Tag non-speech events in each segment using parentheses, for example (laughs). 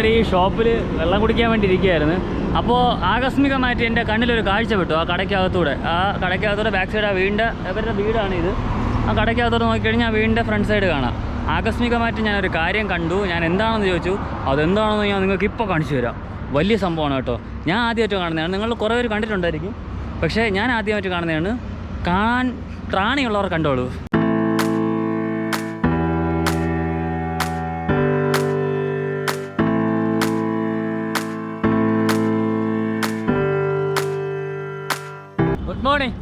ഒരു ഈ ഷോപ്പിൽ വെള്ളം കുടിക്കാൻ വേണ്ടി ഇരിക്കുകയായിരുന്നു. അപ്പോൾ ആകസ്മികമായിട്ട് എന്റെ കണ്ണിലൊരു കാഴ്ച വിട്ടു ആ കടയ്ക്കകത്തൂടെ. ആ കടയ്ക്കകത്തൂടെ ബാക്ക് സൈഡ് ആ വീടിന്റെ ഇവരുടെ വീടാണ് ഇത്. ആ കടയ്ക്കകത്തോടെ നോക്കിക്കഴിഞ്ഞാൽ വീടിന്റെ ഫ്രണ്ട് സൈഡ് കാണാം. ആകസ്മികമായിട്ട് ഞാനൊരു കാര്യം കണ്ടു. ഞാൻ എന്താണെന്ന് ചോദിച്ചു? അതെന്താണെന്ന് ഞാൻ നിങ്ങൾക്ക് ഇപ്പോൾ കാണിച്ചു തരാം. വലിയ സംഭവമാണ് കേട്ടോ. ഞാൻ ആദ്യമായിട്ട് കാണുന്നതാണ്. നിങ്ങൾ കുറേ പേര് കണ്ടിട്ടുണ്ടായിരിക്കും. പക്ഷേ ഞാൻ ആദ്യമായിട്ട് കാണുന്നതാണ് കാണാൻ ത്രാണിയുള്ളവർ കണ്ടോളൂ. മോർണിംഗ്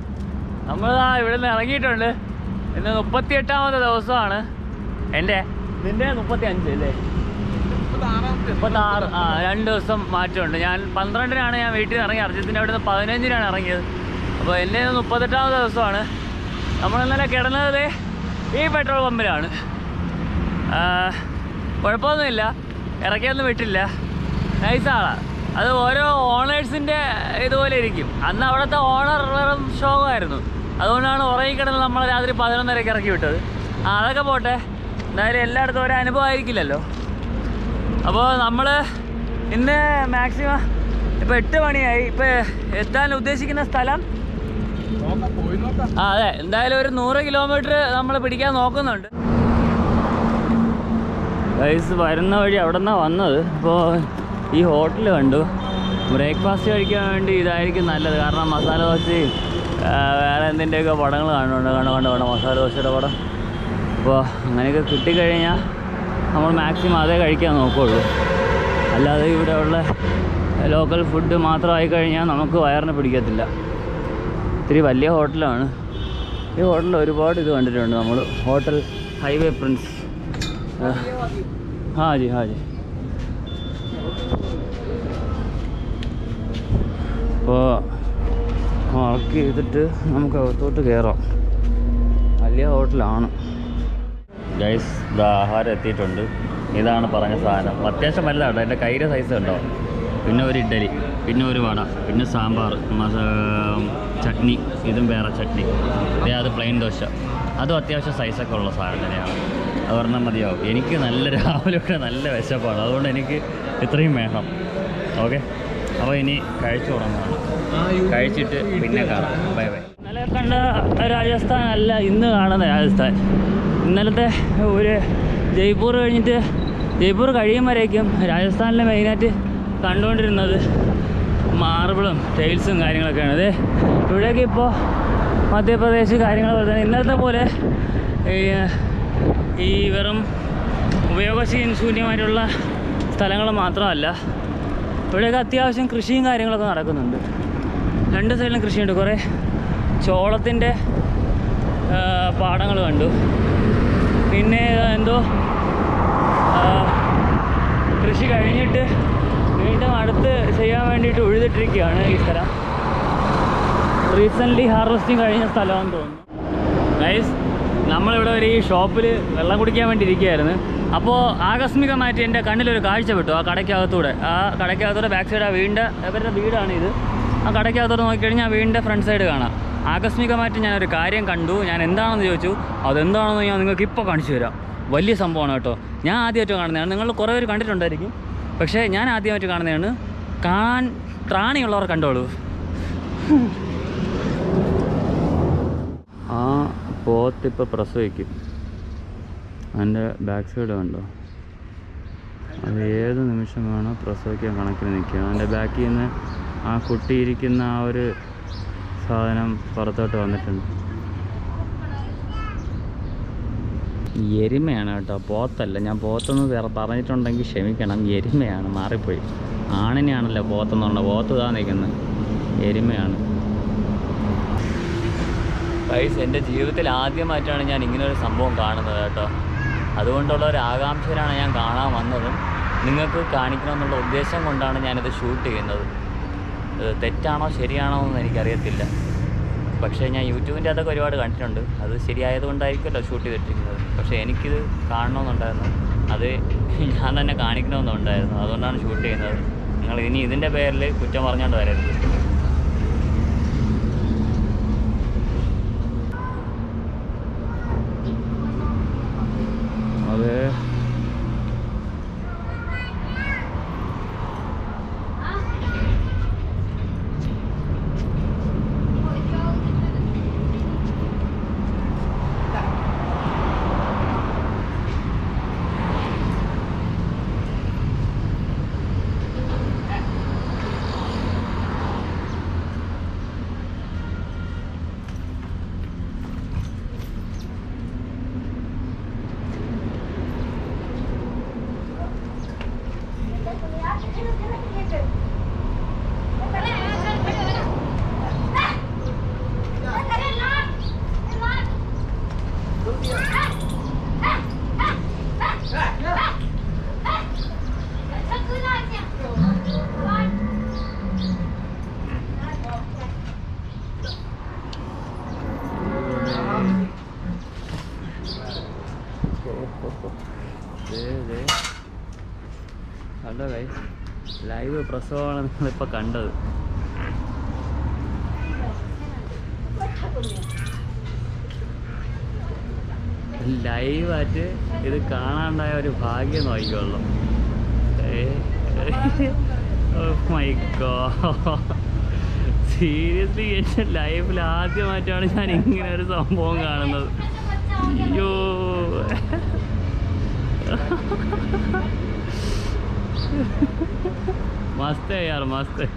ആ ഇവിടെ നിന്ന് ഇറങ്ങിയിട്ടുണ്ട്. ഇന്ന് മുപ്പത്തി എട്ടാമത്തെ ദിവസമാണ്. എന്റെ? നിന്റെ മുപ്പത്തി അഞ്ച് അല്ലേ? മുപ്പത്താറ് ആ രണ്ട് ദിവസം മാറ്റമുണ്ട്. ഞാൻ പന്ത്രണ്ടിനാണ് ഞാൻ വീട്ടിൽ നിന്ന് ഇറങ്ങി അർജിത്തിന്റെ അവിടെ നിന്ന് പതിനഞ്ചിനാണ് ഇറങ്ങിയത്. അപ്പോൾ എന്റെ മുപ്പത്തെട്ടാമത്തെ ദിവസമാണ്. നമ്മൾ ഇന്നലെ കിടന്നത് ഈ പെട്രോൾ പമ്പിലാണ്. കുഴപ്പമൊന്നുമില്ല. ഇറക്കിയൊന്നും വിട്ടില്ല. നൈസാളാണ് അത് ഓരോ ഓണേഴ്സിന്റെ ഇതുപോലെ ഇരിക്കും. അന്ന് അവിടുത്തെ ഓണർ വെറും ഷോകമായിരുന്നു അതുകൊണ്ടാണ് ഉറങ്ങിക്കിടന്ന് നമ്മൾ രാത്രി പതിനൊന്നരയ്ക്ക് ഇറക്കി വിട്ടത്. ആ അതൊക്കെ പോട്ടെ. എന്തായാലും എല്ലായിടത്തും ഒരു അനുഭവം ആയിരിക്കില്ലല്ലോ. അപ്പോൾ നമ്മൾ ഇന്ന് മാക്സിമം ഇപ്പോൾ എട്ട് മണിയായി. ഇപ്പോൾ എത്താൻ ഉദ്ദേശിക്കുന്ന സ്ഥലം? ആ അതെ. എന്തായാലും ഒരു നൂറ് കിലോമീറ്റർ നമ്മൾ പിടിക്കാൻ നോക്കുന്നുണ്ട്. ഗൈസ് വരുന്ന വഴി അവിടെ നിന്നാണ് വന്നത്. അപ്പോൾ ഈ ഹോട്ടൽ കണ്ടു. ബ്രേക്ക്ഫാസ്റ്റ് കഴിക്കാൻ വേണ്ടി ഇതായിരിക്കും നല്ലത്. കാരണം മസാല ദോശയും വേറെ എന്തിന്റെയൊക്കെ പടങ്ങൾ കാണുന്നുണ്ട്. കണ്ടു കണ്ടു കണ്ടു മസാല ദോശയുടെ പടം. അപ്പോൾ അങ്ങനെയൊക്കെ കിട്ടിക്കഴിഞ്ഞാൽ നമ്മൾ മാക്സിമം അതേ കഴിക്കാൻ നോക്കുകയുള്ളൂ അല്ലാതെ ഇവിടെ ഉള്ള ലോക്കൽ ഫുഡ് മാത്രമായി കഴിഞ്ഞാൽ നമുക്ക് വയറിന് പിടിക്കത്തില്ല. ഇത്തിരി വലിയ ഹോട്ടലാണ്. ഈ ഹോട്ടലിൽ ഒരുപാട് ഇത് കണ്ടിട്ടുണ്ട് നമ്മൾ hotel highway prince. Haji Haji. ഹാ ജി അപ്പോൾ വർക്ക് ചെയ്തിട്ട് നമുക്ക് അകത്തോട്ട് കയറാം. വലിയ ഹോട്ടലാണ്. ഗൈസ് ആഹാരം എത്തിയിട്ടുണ്ട്. ഇതാണ് പറഞ്ഞ സാധനം. അത്യാവശ്യം വലുതാണ് എന്റെ കയ്യിലെ സൈസ് ഉണ്ടോ? പിന്നെ ഒരു ഇഡ്ഡലി പിന്നെ ഒരു വട പിന്നെ സാമ്പാർ ചട്നി ഇതും വേറെ ചട്നി. പിന്നെ അത് പ്ലെയിൻ ദോശ. അതും അത്യാവശ്യം സൈസൊക്കെ ഉള്ള സാധനം തന്നെയാണ്. അത് പറഞ്ഞാൽ മതിയാവും. എനിക്ക് നല്ല രാവിലെ ഒക്കെ നല്ല വിശപ്പാണ്. അതുകൊണ്ട് എനിക്ക് ഇത്രയും വേണം. ഓക്കെ അപ്പോൾ ഇനി കഴിച്ചു തുടങ്ങുകയാണ് കഴിച്ചിട്ട് പിന്നെ കാണാം. Bye bye. ഇന്നലെ കണ്ട രാജസ്ഥാൻ അല്ല ഇന്ന് കാണുന്ന രാജസ്ഥാൻ. ഇന്നലത്തെ ഒരു ജയ്പൂർ കഴിഞ്ഞിട്ട് ജയ്പൂർ കഴിയും വരേക്കും രാജസ്ഥാനിലെ മെയിനായിട്ട് കണ്ടുകൊണ്ടിരുന്നത് മാർബിളും ടൈൽസും കാര്യങ്ങളൊക്കെയാണ്. അതെ ഇവിടേക്ക് ഇപ്പോൾ മധ്യപ്രദേശ് കാര്യങ്ങൾ പോലെ തന്നെ ഇന്നലത്തെ പോലെ ഈ വെറും ഉപയോഗശൂന്യമായിട്ടുള്ള സ്ഥലങ്ങൾ മാത്രമല്ല ഇവിടെയൊക്കെ അത്യാവശ്യം കൃഷിയും കാര്യങ്ങളൊക്കെ നടക്കുന്നുണ്ട്. രണ്ട് സൈഡിലും കൃഷിയുണ്ട്. കുറേ ചോളത്തിന്റെ പാടങ്ങൾ കണ്ടു. പിന്നെ എന്തോ കൃഷി കഴിഞ്ഞിട്ട് വീണ്ടും അടുത്ത് ചെയ്യാൻ വേണ്ടിയിട്ട് ഉഴുതിട്ടിരിക്കുകയാണ് ഈ സ്ഥലം. റീസെന്റ്ലി ഹാർവസ്റ്റിംഗ് കഴിഞ്ഞ സ്ഥലമാണെന്ന് തോന്നുന്നു. ഗൈസ് നമ്മളിവിടെ ഒരു ഈ ഷോപ്പിൽ വെള്ളം കുടിക്കാൻ വേണ്ടി ഇരിക്കുകയായിരുന്നു. അപ്പോൾ ആകസ്മികമായിട്ട് എന്റെ കണ്ണിലൊരു കാഴ്ച വിട്ടു ആ കടയ്ക്കകത്തൂടെ. ആ കടയ്ക്കകത്തൂടെ ബാക്ക് സൈഡ് ആ വീടിന്റെ ഇവരുടെ വീടാണ് ഇത്. ആ കടയ്ക്കകത്തോടെ നോക്കിക്കഴിഞ്ഞാൽ വീടിന്റെ ഫ്രണ്ട് സൈഡ് കാണാം. ആകസ്മികമായിട്ട് ഞാനൊരു കാര്യം കണ്ടു. ഞാൻ എന്താണെന്ന് ചോദിച്ചു? അതെന്താണെന്ന് ഞാൻ നിങ്ങൾക്ക് ഇപ്പോൾ കാണിച്ചു തരാം. വലിയ സംഭവമാണ് കേട്ടോ. ഞാൻ ആദ്യമായിട്ട് കാണുന്നതാണ്. നിങ്ങൾ കുറേ പേര് കണ്ടിട്ടുണ്ടായിരിക്കും. പക്ഷേ ഞാൻ ആദ്യമായിട്ട് കാണുന്നതാണ് കാണാൻ ത്രാണിയുള്ളവർ കണ്ടോളൂ. ആ പോത്തിപ്പോൾ പ്രസവിക്കും അതിന്റെ ബാക്ക് സൈഡ് കണ്ടോ? അത് ഏത് നിമിഷം വേണോ പ്രസവിക്കാൻ കണക്കിന് നിൽക്കുക അതിന്റെ ബാക്കിൽ നിന്ന് ആ കുട്ടിയിരിക്കുന്ന ആ ഒരു സാധനം പുറത്തോട്ട് വന്നിട്ടുണ്ട്. എരുമയാണ് കേട്ടോ പോത്തല്ല ഞാൻ പോത്തെന്ന് വേറെ പറഞ്ഞിട്ടുണ്ടെങ്കിൽ ക്ഷമിക്കണം. എരുമയാണ് മാറിപ്പോയി. ആണിനെയാണല്ലോ പോത്തെന്നുണ്ട് പോത്ത് ഇതാ നിൽക്കുന്നത്. എരുമയാണ്. ഗൈസ് എന്റെ ജീവിതത്തിൽ ആദ്യമായിട്ടാണ് ഞാൻ ഇങ്ങനെ ഒരു സംഭവം കാണുന്നത് കേട്ടോ. അതുകൊണ്ടുള്ള ഒരു ആകാംക്ഷയിലാണ് ഞാൻ കാണാൻ വന്നതും. നിങ്ങൾക്ക് കാണിക്കണമെന്നുള്ള ഉദ്ദേശം കൊണ്ടാണ് ഞാനിത് ഷൂട്ട് ചെയ്യുന്നത്. തെറ്റാണോ ശരിയാണോ എന്ന് എനിക്കറിയത്തില്ല. പക്ഷേ ഞാൻ യൂട്യൂബിന്റെ അതൊക്കെ ഒരുപാട് കണ്ടിട്ടുണ്ട്. അത് ശരിയായതുകൊണ്ടായിരിക്കുമല്ലോ ഷൂട്ട് ചെയ്തിട്ടിരിക്കുന്നത്. പക്ഷേ എനിക്കിത് കാണണമെന്നുണ്ടായിരുന്നു. അത് ഞാൻ തന്നെ കാണിക്കണമെന്നുണ്ടായിരുന്നു. അതുകൊണ്ടാണ് ഷൂട്ട് ചെയ്യുന്നത്. നിങ്ങൾ ഇനി ഇതിന്റെ പേരിൽ കുറ്റം പറഞ്ഞുകൊണ്ട് വരരുത് അത് കണ്ടോ കൈ ലൈവ് പ്രസവമാണ് നിങ്ങളിപ്പോൾ കണ്ടത്. ലൈവായിട്ട് ഇത് കാണാണ്ടായ ഒരു ഭാഗ്യം നോക്കിക്കോളൂ മൈ ഗോ സീരിയസ്ലി എന്റെ ലൈഫിൽ ആദ്യമായിട്ടാണ് ഞാൻ ഇങ്ങനെ ഒരു സംഭവം കാണുന്നത്. അയ്യോ. मस्त है यार मस्त है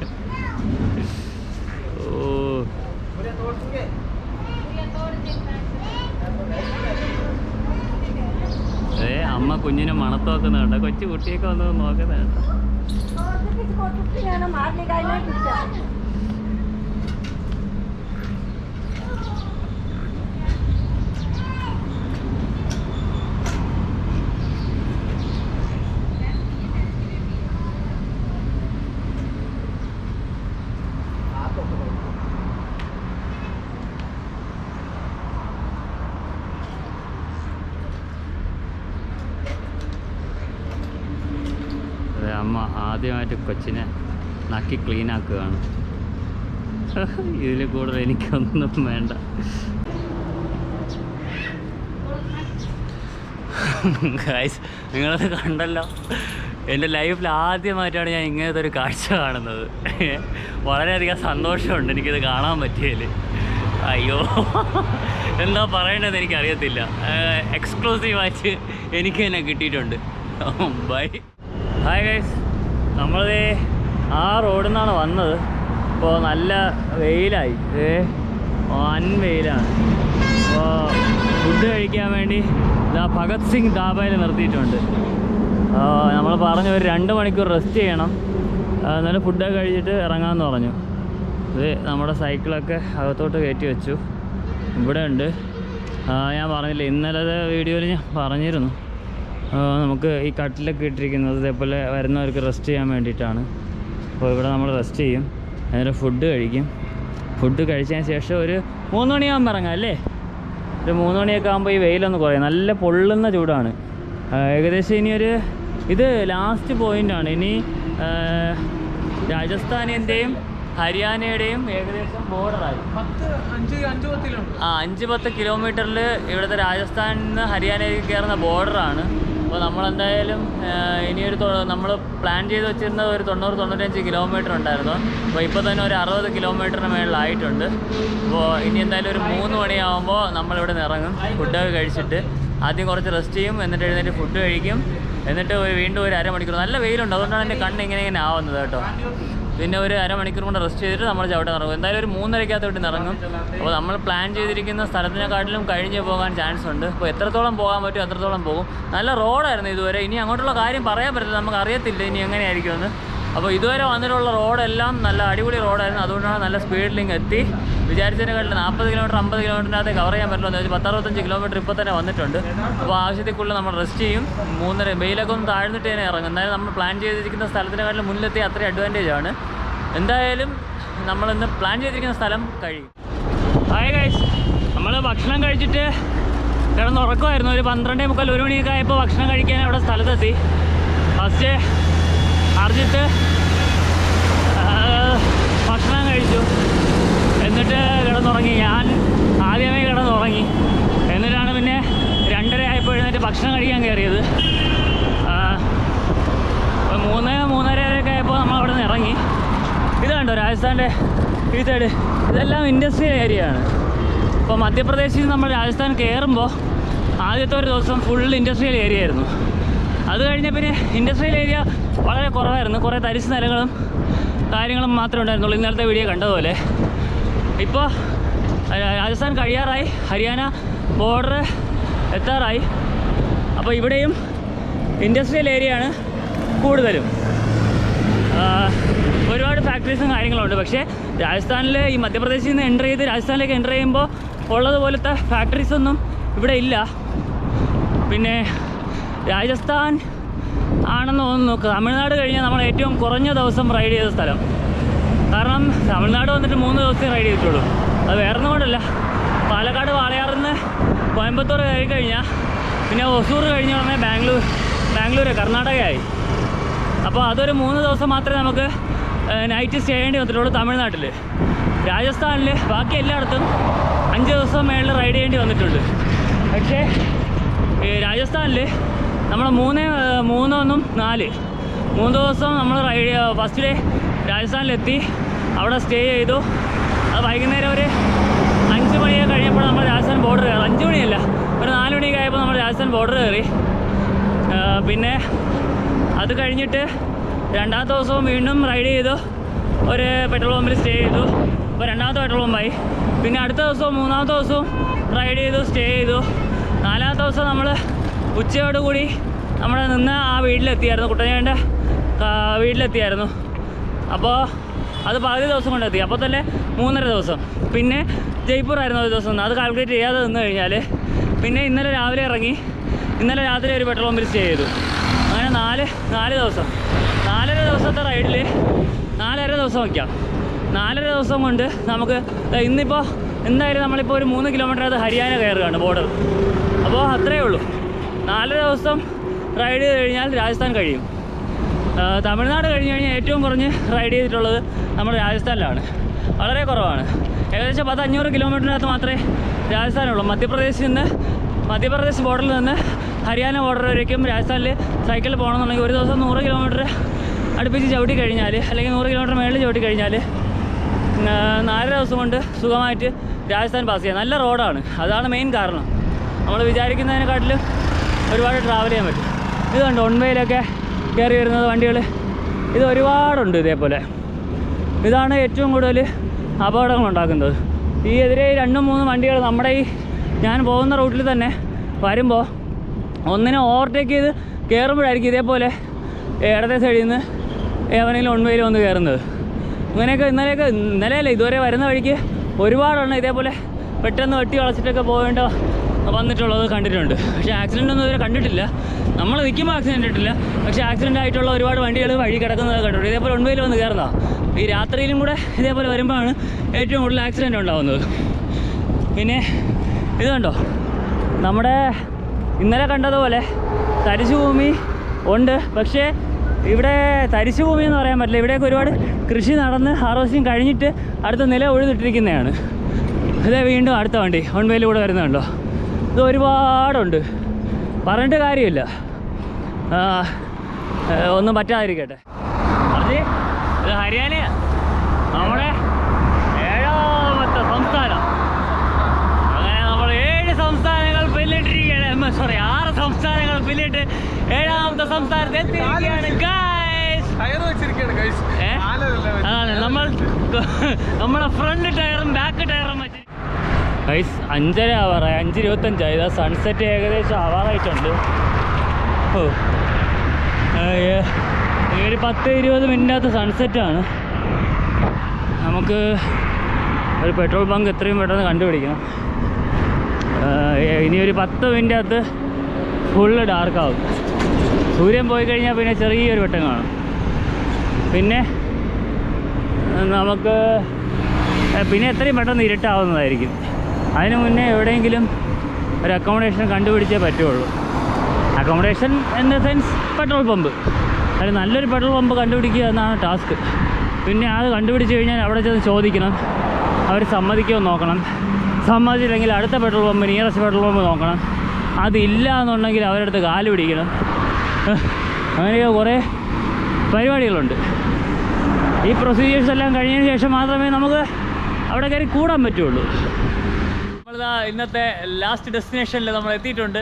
ओ ഏ അമ്മ കുഞ്ഞിനെ മണത്ത് നോക്കുന്നുണ്ട് കൊച്ചു കുട്ടിയൊക്കെ വന്ന് നോക്കുന്നുണ്ട് मारने ആദ്യമായിട്ട് കൊച്ചിനെ നക്കി ക്ലീൻ ആക്കുകയാണ്. ഇതിൽ കൂടുതൽ എനിക്കൊന്നും വേണ്ട. നിങ്ങളത് കണ്ടല്ലോ. എന്റെ ലൈഫിൽ ആദ്യമായിട്ടാണ് ഞാൻ ഇങ്ങനത്തെ ഒരു കാഴ്ച കാണുന്നത്. വളരെയധികം സന്തോഷമുണ്ട് എനിക്കിത് കാണാൻ പറ്റിയതിൽ. അയ്യോ. എന്താ പറയേണ്ടതെന്ന് എനിക്കറിയത്തില്ല. എക്സ്ക്ലൂസീവായിട്ട് എനിക്ക് തന്നെ കിട്ടിയിട്ടുണ്ട്. ബൈ ഹായ് ഗൈസ് നമ്മളത് ആ റോഡിൽ നിന്നാണ് വന്നത്. ഇപ്പോൾ നല്ല വെയിലായി. ഏ വൻ വെയിലാണ്. അപ്പോൾ ഫുഡ് കഴിക്കാൻ വേണ്ടി ഇതാ ഭഗത് സിംഗ് ധാബയിൽ നിർത്തിയിട്ടുണ്ട്. നമ്മൾ പറഞ്ഞു ഒരു രണ്ട് മണിക്കൂർ റെസ്റ്റ് ചെയ്യണം. എന്നിട്ട് ഫുഡൊക്കെ കഴിച്ചിട്ട് ഇറങ്ങാമെന്ന് പറഞ്ഞു. ഇത് നമ്മുടെ സൈക്കിളൊക്കെ അകത്തോട്ട് കയറ്റി വെച്ചു. ഇവിടെ ഉണ്ട്. ഞാൻ പറഞ്ഞില്ല ഇന്നലത്തെ വീഡിയോയിൽ ഞാൻ പറഞ്ഞിരുന്നു. നമുക്ക് ഈ കട്ടിലൊക്കെ ഇട്ടിരിക്കുന്നത് ഇതേപോലെ വരുന്നവർക്ക് റെസ്റ്റ് ചെയ്യാൻ വേണ്ടിയിട്ടാണ്. അപ്പോൾ ഇവിടെ നമ്മൾ റെസ്റ്റ് ചെയ്യും. എന്നിട്ട് ഫുഡ് കഴിക്കും. ഫുഡ് കഴിച്ചതിന് ശേഷം ഒരു മൂന്ന് മണിയാകുമ്പോൾ ഇറങ്ങാം അല്ലേ? ഒരു മൂന്ന് മണിയൊക്കെ ആകുമ്പോൾ ഈ വെയിലൊന്ന് കുറയും. നല്ല പൊള്ളുന്ന ചൂടാണ്. ഏകദേശം ഇനിയൊരു ഇത് ലാസ്റ്റ് പോയിന്റാണ് ഇനി രാജസ്ഥാനിന്റെയും ഹരിയാനയുടെയും ഏകദേശം ബോർഡറായി പത്ത് അഞ്ച് അഞ്ച് പത്തിലുണ്ട്. ആ അഞ്ച് പത്ത് കിലോമീറ്ററിൽ ഇവിടുത്തെ രാജസ്ഥാനിൽ നിന്ന് ഹരിയാനയിലേക്ക് കയറുന്ന ബോർഡറാണ് അപ്പോൾ നമ്മളെന്തായാലും ഇനിയൊരു നമ്മൾ പ്ലാൻ ചെയ്ത് വെച്ചിരുന്നത് ഒരു തൊണ്ണൂറ് തൊണ്ണൂറ്റഞ്ച് കിലോമീറ്റർ ഉണ്ടായിരുന്നു. അപ്പോൾ ഇപ്പോൾ തന്നെ ഒരു അറുപത് കിലോമീറ്ററിന് മേളിലായിട്ടുണ്ട് അപ്പോൾ ഇനി എന്തായാലും ഒരു മൂന്ന് മണിയാകുമ്പോൾ നമ്മളിവിടെ നിന്ന് ഇറങ്ങും ഫുഡൊക്കെ കഴിച്ചിട്ട് ആദ്യം കുറച്ച് റെസ്റ്റ് ചെയ്യും എന്നിട്ട് എഴുന്നേറ്റ് ഫുഡ് കഴിക്കും. എന്നിട്ട് വീണ്ടും ഒരു അരമണിക്കൂർ. നല്ല വെയിലുണ്ട്. അതുകൊണ്ടാണ് എന്റെ കണ്ണ് ഇങ്ങനെ ഇങ്ങനെ ആവുന്നത് കേട്ടോ. പിന്നെ ഒരു അരമണിക്കൂർ കൊണ്ട് റെസ്റ്റ് ചെയ്തിട്ട് നമ്മൾ ചവിട്ട ഇറങ്ങും. എന്തായാലും ഒരു മൂന്നരക്കകത്ത് വിട്ട് ഇറങ്ങും അപ്പോൾ നമ്മൾ പ്ലാൻ ചെയ്തിരിക്കുന്ന സ്ഥലത്തിനെക്കാട്ടിലും കഴിഞ്ഞ് പോകാൻ ചാൻസ് ഉണ്ട്. അപ്പോൾ എത്രത്തോളം പോകാൻ പറ്റും അത്രത്തോളം പോകും. നല്ല റോഡായിരുന്നു ഇതുവരെ. ഇനി അങ്ങോട്ടുള്ള കാര്യം പറയാൻ പറ്റില്ല. നമുക്ക് അറിയത്തില്ല ഇനി എങ്ങനെയായിരിക്കുമെന്ന്. അപ്പോൾ ഇതുവരെ വന്നിട്ടുള്ള റോഡെല്ലാം നല്ല അടിപൊളി റോഡായിരുന്നു അതുകൊണ്ടാണ് നല്ല സ്പീഡിലിങ് എത്തി. വിചാരിച്ചതിനെക്കാട്ടിൽ നാൽപ്പത് കിലോമീറ്റർ അമ്പത് കിലോമീറ്ററിനകത്ത് കവർ ചെയ്യാൻ പറ്റില്ല എന്ന് വെച്ചാൽ പത്തറുപത്തഞ്ച് കിലോമീറ്റർ ഇപ്പോൾ തന്നെ വന്നിട്ടുണ്ട്. അപ്പോൾ ആവശ്യത്തിൽ നമ്മൾ റെസ്റ്റ് ചെയ്യും. മൂന്നര വെയിലൊക്കെ ഒന്ന് താഴ്ന്നിട്ട് തന്നെ ഇറങ്ങും. എന്നാലും നമ്മൾ പ്ലാൻ ചെയ്തിരിക്കുന്ന സ്ഥലത്തിനെക്കാട്ടിലും മുന്നിലെത്തി അത്രയും അഡ്വാന്റേജ് ആണ്. എന്തായാലും നമ്മളിന്ന് പ്ലാൻ ചെയ്തിരിക്കുന്ന സ്ഥലം കഴിയും. ഹായ് ഗൈസ് നമ്മൾ ഭക്ഷണം കഴിച്ചിട്ട് കിടന്നുറക്കമായിരുന്നു ഒരു പന്ത്രണ്ടേ മുക്കാൽ ഒരു മണിയൊക്കെ ആയപ്പോൾ ഭക്ഷണം കഴിക്കാൻ അവിടെ സ്ഥലത്തെത്തി. ഫസ്റ്റ് അറിഞ്ഞിട്ട് ഭക്ഷണം കഴിച്ചു എന്നിട്ട് കിടന്നുറങ്ങി ഞാൻ ആദ്യമേ കിടന്നുറങ്ങി എന്നിട്ടാണ് പിന്നെ രണ്ടര ആയപ്പോൾ എഴുന്നേറ്റ് ഭക്ഷണം കഴിക്കാൻ കയറിയത്. മൂന്ന് വരെയൊക്കെ ആയപ്പോൾ നമ്മൾ അവിടെ നിന്ന് ഇറങ്ങി. ഇത് കണ്ടോ രാജസ്ഥാന്റെ ഈ സൈഡ് ഇതെല്ലാം ഇൻഡസ്ട്രിയൽ ഏരിയ ആണ്. ഇപ്പോൾ മധ്യപ്രദേശിൽ നിന്ന് നമ്മൾ രാജസ്ഥാൻ കയറുമ്പോൾ ആദ്യത്തെ ഒരു ദിവസം ഫുൾ ഇൻഡസ്ട്രിയൽ ഏരിയ ആയിരുന്നു. അത് കഴിഞ്ഞ പിന്നെ ഇൻഡസ്ട്രിയൽ ഏരിയ വളരെ കുറവായിരുന്നു. കുറേ തരിശ് നിലകളും കാര്യങ്ങളും മാത്രമേ ഉണ്ടായിരുന്നുള്ളൂ. ഇന്നലത്തെ വീഡിയോ കണ്ടതുപോലെ. ഇപ്പോൾ രാജസ്ഥാൻ കഴിയാറായി. ഹരിയാന ബോർഡർ എത്താറായി. അപ്പോൾ ഇവിടെയും ഇൻഡസ്ട്രിയൽ ഏരിയയാണ് കൂടുതലും. ഒരുപാട് ഫാക്ടറീസും കാര്യങ്ങളുണ്ട്. പക്ഷേ രാജസ്ഥാനിൽ ഈ മധ്യപ്രദേശിൽ നിന്ന് എന്റർ ചെയ്ത് രാജസ്ഥാനിലേക്ക് എന്റർ ചെയ്യുമ്പോൾ ഉള്ളതുപോലത്തെ ഫാക്ടറീസ് ഒന്നും ഇവിടെ ഇല്ല. പിന്നെ രാജസ്ഥാൻ ആണെന്ന് തോന്നുന്നു. തമിഴ്നാട് കഴിഞ്ഞാൽ നമ്മൾ ഏറ്റവും കുറഞ്ഞ ദിവസം റൈഡ് ചെയ്ത സ്ഥലം. കാരണം തമിഴ്നാട് വന്നിട്ട് മൂന്ന് ദിവസത്തെ റൈഡ് ചെയ്തിട്ടുള്ളൂ. അത് വേറെ ഒന്നും കൊണ്ടല്ല. പാലക്കാട് വാളയാറിൽ നിന്ന് കോയമ്പത്തൂർ കയറി കഴിഞ്ഞാൽ പിന്നെ ഒസൂർ കഴിഞ്ഞ ഉടനെ ബാംഗ്ലൂർ ബാംഗ്ലൂർ കർണാടകയായി. അപ്പോൾ അതൊരു മൂന്ന് ദിവസം മാത്രമേ നമുക്ക് നൈറ്റ് സ്റ്റേ ചെയ്യേണ്ടി വന്നിട്ടുള്ളൂ തമിഴ്നാട്ടിൽ രാജസ്ഥാനിൽ ബാക്കി എല്ലായിടത്തും അഞ്ച് ദിവസം മേളിൽ റൈഡ് ചെയ്യേണ്ടി വന്നിട്ടുണ്ട്. പക്ഷേ രാജസ്ഥാനിൽ നമ്മൾ മൂന്ന് മൂന്നൊന്നും നാല്. മൂന്ന് ദിവസം നമ്മൾ റൈഡ് ഫസ്റ്റ് ഡേ രാജസ്ഥാനിലെത്തി അവിടെ സ്റ്റേ ചെയ്തു. വൈകുന്നേരം ഒരു അഞ്ച് മണിയൊക്കെ കഴിയുമ്പോൾ നമ്മൾ രാജസ്ഥാൻ ബോർഡർ കയറി. അഞ്ച് മണിയല്ല ഒരു നാല് മണിയൊക്കെ ആയപ്പോൾ നമ്മൾ രാജസ്ഥാൻ ബോർഡർ കയറി. പിന്നെ അത് കഴിഞ്ഞിട്ട് രണ്ടാമത്തെ ദിവസവും വീണ്ടും റൈഡ് ചെയ്തു. ഒരു പെട്രോൾ പമ്പിൽ സ്റ്റേ ചെയ്തു. അപ്പോൾ രണ്ടാമത്തെ പെട്രോൾ പമ്പായി പിന്നെ അടുത്ത ദിവസവും മൂന്നാമത്തെ ദിവസവും റൈഡ് ചെയ്തു സ്റ്റേ ചെയ്തു. നാലാമത്തെ ദിവസം നമ്മൾ ഉച്ചയോടുകൂടി നമ്മൾ നിന്ന് ആ വീട്ടിലെത്തിയായിരുന്നു. കുട്ടനാടിന്റെ വീട്ടിലെത്തിയായിരുന്നു. അപ്പോൾ അത് പകുതി ദിവസം കൊണ്ടെത്തി അപ്പോൾ തന്നെ മൂന്നര ദിവസം. പിന്നെ ജയ്പൂർ ആയിരുന്നു ഒരു ദിവസം. അത് കാൽക്കുലേറ്റ് ചെയ്യാതെ നിന്ന് കഴിഞ്ഞാൽ പിന്നെ ഇന്നലെ രാവിലെ ഇറങ്ങി. ഇന്നലെ രാത്രി ഒരു പെട്രോൾ പമ്പിൽ സ്റ്റേ ചെയ്തു. അങ്ങനെ നാല് നാല് ദിവസം. നാലര ദിവസത്തെ റൈഡിൽ നാലര ദിവസം വയ്ക്കാം നാലര ദിവസം കൊണ്ട് നമുക്ക് ഇന്നിപ്പോൾ എന്തായാലും നമ്മളിപ്പോൾ ഒരു മൂന്ന് കിലോമീറ്റർ അത് ഹരിയാന കയറുകയാണ് ബോർഡർ അപ്പോൾ അത്രയേ ഉള്ളൂ. നാലര ദിവസം റൈഡ് ചെയ്ത് കഴിഞ്ഞാൽ രാജസ്ഥാൻ കഴിയും. തമിഴ്നാട് കഴിഞ്ഞ് കഴിഞ്ഞാൽ ഏറ്റവും കുറഞ്ഞ് റൈഡ് ചെയ്തിട്ടുള്ളത് നമ്മുടെ രാജസ്ഥാനിലാണ്. വളരെ കുറവാണ്. ഏകദേശം പത്ത് അഞ്ഞൂറ് കിലോമീറ്ററിനകത്ത് മാത്രമേ രാജസ്ഥാനുള്ളൂ മധ്യപ്രദേശിൽ നിന്ന് മധ്യപ്രദേശ് ബോർഡറിൽ നിന്ന് ഹരിയാന ബോർഡർ വരേക്കും രാജസ്ഥാനിൽ സൈക്കിളിൽ പോകണമെന്നുണ്ടെങ്കിൽ ഒരു ദിവസം നൂറ് കിലോമീറ്റർ അടുപ്പിച്ച് ചവിട്ടി കഴിഞ്ഞാൽ അല്ലെങ്കിൽ നൂറ് കിലോമീറ്റർ മേളിൽ ചവിട്ടി കഴിഞ്ഞാൽ നാലര നാല് ദിവസം കൊണ്ട് സുഖമായിട്ട് രാജസ്ഥാൻ പാസ് ചെയ്യാം. നല്ല റോഡാണ് അതാണ് മെയിൻ കാരണം. നമ്മൾ വിചാരിക്കുന്നതിനെക്കാട്ടിലും ഒരുപാട് ട്രാവൽ ചെയ്യാൻ പറ്റും. ഇത് കണ്ടോ? ഒൺവേയിലൊക്കെ കയറി വരുന്നത് വണ്ടികൾ ഇത് ഒരുപാടുണ്ട് ഇതേപോലെ. ഇതാണ് ഏറ്റവും കൂടുതൽ അപകടങ്ങൾ ഉണ്ടാക്കുന്നത്. ഈ എതിരെ രണ്ടും മൂന്നും വണ്ടികൾ നമ്മുടെ ഈ ഞാൻ പോകുന്ന റൂട്ടിൽ തന്നെ വരുമ്പോൾ ഒന്നിനെ ഓവർടേക്ക് ചെയ്ത് കയറുമ്പോഴായിരിക്കും ഇതേപോലെ ഇടത്തെ സൈഡിൽ നിന്ന് എവനെങ്കിലും ഒൺവേയിൽ വന്ന് കയറുന്നത് അങ്ങനെയൊക്കെ ഇന്നലെയൊക്കെ ഇന്നലെയല്ല ഇതുവരെ വരുന്ന വഴിക്ക് ഒരുപാടെണ്ണം ഇതേപോലെ പെട്ടെന്ന് വെട്ടി വളച്ചിട്ടൊക്കെ പോകേണ്ട വന്നിട്ടുള്ളത് കണ്ടിട്ടുണ്ട്. പക്ഷേ ആക്സിഡന്റ് ഒന്നും ഇവരെ കണ്ടിട്ടില്ല. നമ്മൾ നിൽക്കുമ്പോൾ ആക്സിഡന്റ് ഇട്ടില്ല പക്ഷേ ആക്സിഡന്റ് ആയിട്ടുള്ള ഒരുപാട് വണ്ടികൾ വഴി കിടക്കുന്നത് കണ്ടിട്ടുണ്ട്. ഇതേപോലെ ഒൺവേയിൽ വന്ന് കയറുന്നതാണ് ഈ രാത്രിയിലും കൂടെ ഇതേപോലെ വരുമ്പോഴാണ് ഏറ്റവും കൂടുതൽ ആക്സിഡന്റ് ഉണ്ടാകുന്നത് പിന്നെ ഇത് കണ്ടോ? നമ്മുടെ ഇന്നലെ കണ്ടതുപോലെ തരിശുഭൂമി ഉണ്ട്. പക്ഷേ ഇവിടെ തരിശുഭൂമി എന്ന് പറയാൻ പറ്റില്ല. ഇവിടെയൊക്കെ ഒരുപാട് കൃഷി നടന്ന് ഹാർവസ്റ്റിംഗ് കഴിഞ്ഞിട്ട് അടുത്ത നില ഉഴുതിട്ടിരിക്കുന്നതാണ് ഇതേ വീണ്ടും അടുത്ത വണ്ടി. വൺവേയിൽ കൂടെ വരുന്നുണ്ടോ ഇത് ഒരുപാടുണ്ട്. പറഞ്ഞിട്ട് കാര്യമില്ല. ഒന്നും പറ്റാതിരിക്കട്ടെ. അതെ ഇത് ഹരിയാനയാ. നമ്മുടെ ഏഴാമത്തെ സംസ്ഥാനം. അങ്ങനെ നമ്മൾ ഏഴ് സംസ്ഥാനങ്ങൾ പിന്നിട്ടിരിക്കുകയാണ്. സോറി ആറ് സംസ്ഥാനങ്ങൾ പിന്നിട്ട് ഏഴാമത്തെ സംസ്ഥാനത്ത് എത്തിയിരിക്കുകയാണ്. അതാണ് നമ്മൾ നമ്മളെ ഫ്രണ്ട് ടയറും ബാക്ക് ടയറും വെച്ച് ഗൈസ് അഞ്ചര ആവാറായി അഞ്ച് ഇരുപത്തഞ്ചായി ഇതാ സൺസെറ്റ് ഏകദേശം ആവാറായിട്ടുണ്ട് ഓ. ഈ ഒരു പത്ത് ഇരുപത് മിനിറ്റിനകത്ത് സൺസെറ്റാണ് നമുക്ക് ഒരു പെട്രോൾ പമ്പ് എത്രയും പെട്ടെന്ന് കണ്ടുപിടിക്കണം. ഇനി ഒരു പത്ത് മിനിറ്റിനകത്ത് ഫുള്ള് ഡാർക്കാവും സൂര്യൻ പോയി കഴിഞ്ഞാൽ പിന്നെ ചെറിയൊരു വെട്ടം കാണും. പിന്നെ നമുക്ക് പിന്നെ എത്രയും പെട്ടെന്ന് ഇരുട്ടാവുന്നതായിരിക്കും. അതിന് മുന്നേ എവിടെയെങ്കിലും ഒരു അക്കോമഡേഷൻ കണ്ടുപിടിച്ചേ പറ്റുള്ളൂ. Accommodation in the sense petrol pump അതിൽ നല്ലൊരു പെട്രോൾ പമ്പ് കണ്ടുപിടിക്കുക എന്നാണ് ടാസ്ക് പിന്നെ അത് കണ്ടുപിടിച്ച് കഴിഞ്ഞാൽ അവിടെ ചെന്ന് ചോദിക്കണം. അവർ സമ്മതിക്കുമോ നോക്കണം. സമ്മതിച്ചില്ലെങ്കിൽ അടുത്ത petrol pump nearest petrol pump നോക്കണം. അതില്ല എന്നുണ്ടെങ്കിൽ അവരടുത്ത് കാൽ പിടിക്കണം. അങ്ങനെയൊക്കെ കുറേ പരിപാടികളുണ്ട്. ഈ പ്രൊസീജിയേഴ്സ് എല്ലാം കഴിഞ്ഞതിന് ശേഷം മാത്രമേ നമുക്ക് അവിടെ കയറി കൂടാൻ പറ്റുള്ളൂ. ഇന്നത്തെ ലാസ്റ്റ് ഡെസ്റ്റിനേഷനിൽ നമ്മൾ എത്തിയിട്ടുണ്ട്.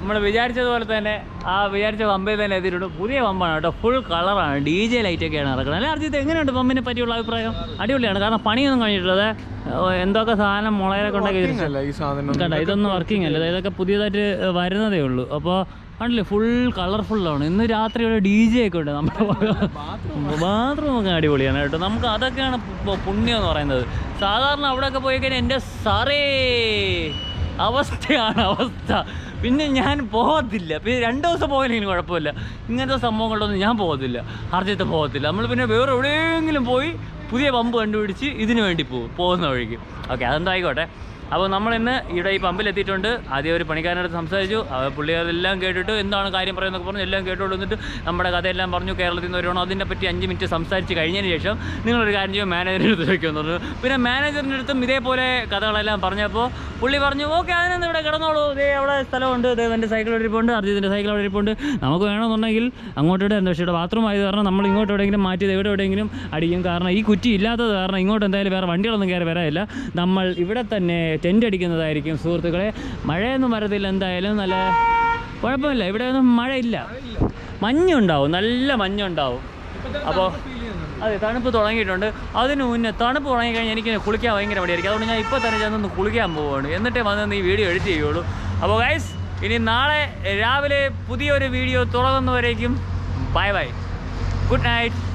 നമ്മൾ വിചാരിച്ചതുപോലെ തന്നെ ആ വിചാരിച്ച പമ്പിൽ തന്നെ എത്തിയിട്ടുണ്ട്. പുതിയ പമ്പാണ് കേട്ടോ. ഫുൾ കളറാണ് ഡി ജെ ലൈറ്റൊക്കെയാണ് നടക്കുന്നത്. അല്ലെ അർജിത്ത് എങ്ങനെയുണ്ട് പമ്പിനെ പറ്റിയുള്ള അഭിപ്രായം? അടിപൊളിയാണ്. കാരണം പണിയൊന്നും കഴിഞ്ഞിട്ടുള്ളത് എന്തൊക്കെ സാധനം മുളയിലൊക്കെ ഉണ്ടാക്കി കണ്ട ഇതൊന്നും വർക്കിംഗ് അല്ല. ഇതൊക്കെ പുതിയതായിട്ട് വരുന്നതേ ഉള്ളൂ. അപ്പോൾ കണ്ടില്ലേ ഫുൾ കളർഫുള്ളാണ് ഇന്ന് രാത്രി ഒരു ഡി ജെ ഒക്കെ ഉണ്ട്. (laughs) നമ്മുടെ ബാത്റൂം ഒക്കെ അടിപൊളിയാണ് കേട്ടോ. നമുക്ക് അതൊക്കെയാണ് പുണ്യം എന്ന് പറയുന്നത്. സാധാരണ അവിടെയൊക്കെ പോയി കഴിഞ്ഞാൽ എന്റെ സാറേ അവസ്ഥയാണ് അവസ്ഥ. പിന്നെ ഞാൻ പോകത്തില്ല പിന്നെ രണ്ട് ദിവസം പോയില്ലെങ്കിലും കുഴപ്പമില്ല. ഇങ്ങനത്തെ സംഭവങ്ങളിലൊന്നും ഞാൻ പോകത്തില്ല അർജത്തെ പോകത്തില്ല നമ്മൾ പിന്നെ വേറെ എവിടെയെങ്കിലും പോയി പുതിയ പമ്പ് കണ്ടുപിടിച്ച് ഇതിനു വേണ്ടി പോകും. പോകുന്ന വഴിക്ക്. ഓക്കെ അതെന്തായിക്കോട്ടെ? അപ്പോൾ നമ്മൾ ഇന്ന് ഇവിടെ ഈ പമ്പിൽ എത്തിയിട്ടുണ്ട് ആദ്യം ഒരു പണിക്കാരനടുത്ത് സംസാരിച്ചു. പുള്ളി അതെല്ലാം കേട്ടിട്ട് എന്താണ് കാര്യം പറയുന്നതൊക്കെ പറഞ്ഞു. എല്ലാം കേട്ടോണ്ട് വന്നിട്ട് നമ്മുടെ കഥയെല്ലാം പറഞ്ഞു. കേരളത്തിൽ നിന്ന് വരുവാണോ? അതിനെപ്പറ്റി അഞ്ച് മിനിറ്റ് സംസാരിച്ച് കഴിഞ്ഞതിന് ശേഷം നിങ്ങളൊരു കാര്യം ചെയ്യുമ്പോൾ മാനേജറിന്റെ അടുത്ത് ചോദിക്കുമെന്ന് പറഞ്ഞു. പിന്നെ മാനേജറിന്റെ അടുത്തും ഇതേപോലെ കഥകളെല്ലാം പറഞ്ഞപ്പോൾ പുള്ളി പറഞ്ഞു ഓക്കെ അതിനൊന്നും ഇവിടെ കിടന്നോളൂ. ഇതേ അവിടെ സ്ഥലമുണ്ട്. ഇതേ എന്റെ സൈക്കിൾ ഇരിപ്പുണ്ട്. അർജിത്തിന്റെ സൈക്കിൾ അവിടെ ഇരിപ്പുണ്ട്. നമുക്ക് വേണമെന്നുണ്ടെങ്കിൽ അങ്ങോട്ട് എന്താ പക്ഷേ ഇവിടെ ബാത്റൂം ആയത് കാരണം നമ്മൾ ഇങ്ങോട്ട് എവിടെയെങ്കിലും മാറ്റിയത് എവിടെ എവിടെയെങ്കിലും അടിക്കും. കാരണം ഈ കുറ്റി ഇല്ലാത്തത് കാരണം ഇങ്ങോട്ട് എന്തായാലും വേറെ വണ്ടികളൊന്നും കയറി വരാനില്ല. നമ്മൾ ഇവിടെ തന്നെ ടെന്റ് അടിക്കുന്നതായിരിക്കും സുഹൃത്തുക്കളെ. മഴയൊന്നും വരത്തില്ല എന്തായാലും നല്ല കുഴപ്പമില്ല. ഇവിടെ ഒന്നും മഴയില്ല. മഞ്ഞുണ്ടാവും നല്ല മഞ്ഞുണ്ടാവും. അപ്പോൾ അതെ തണുപ്പ് തുടങ്ങിയിട്ടുണ്ട്. അതിന് മുന്നേ തണുപ്പ് തുടങ്ങിക്കഴിഞ്ഞാൽ എനിക്ക് കുളിക്കാൻ ഭയങ്കര മടിയായിരിക്കും. അതുകൊണ്ട് ഞാൻ ഇപ്പോൾ തന്നെ ചെന്നൊന്ന് കുളിക്കാൻ പോവുകയാണ് എന്നിട്ടേ വന്ന് ഈ വീഡിയോ എഡിറ്റ് ചെയ്യുള്ളൂ. അപ്പോൾ ഗൈസ് ഇനി നാളെ രാവിലെ പുതിയൊരു വീഡിയോ തുടങ്ങുന്നവരേക്കും ബൈ ബൈ. Good night.